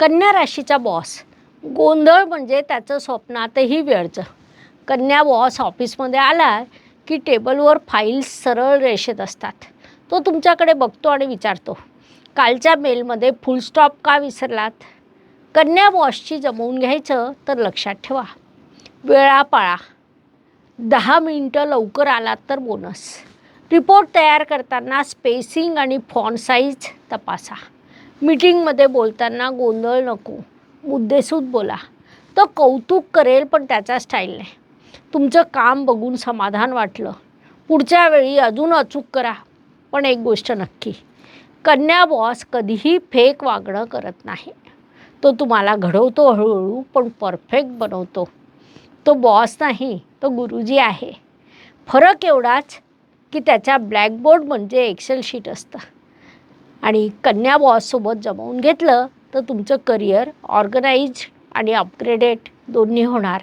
कन्या राशीचा बॉस गोंधळ म्हणजे त्याचं स्वप्नातही वेळचं कन्या बॉस ऑफिसमध्ये आला की टेबलवर फाईल्स सरळ रेषेत असतात. तो तुमच्याकडे बघतो आणि विचारतो कालच्या मेलमध्ये फुल स्टॉप का विसरलात? कन्या बॉसची जमवून घ्यायचं तर लक्षात ठेवा. वेळा पाळा दहा मिनटं लवकर आलात तर बोनस रिपोर्ट तयार करताना स्पेसिंग आणि फॉन साईज तपासा. मीटिंगमध्ये बोलताना गोंधळ नको. मुद्देसूद बोला. तो कौतुक करेल पण त्याचा स्टाईल नाही. तुमचं काम बघून समाधान वाटलं. पुढच्या वेळी अजून अचूक करा पण एक गोष्ट नक्की. कन्या बॉस कधीही फेक वागणं करत नाही. तो तुम्हाला घडवतो हळूहळू पण परफेक्ट बनवतो. तो बॉस नाही तो गुरुजी आहे. फरक एवढाच की त्याच्या ब्लॅकबोर्ड म्हणजे एक्सेल शीट असतं. आणि कन्या बॉससोबत जमवून घेतलं तर तुमचं करिअर ऑर्गनाईज आणि अपग्रेडेड दोन्ही होणार.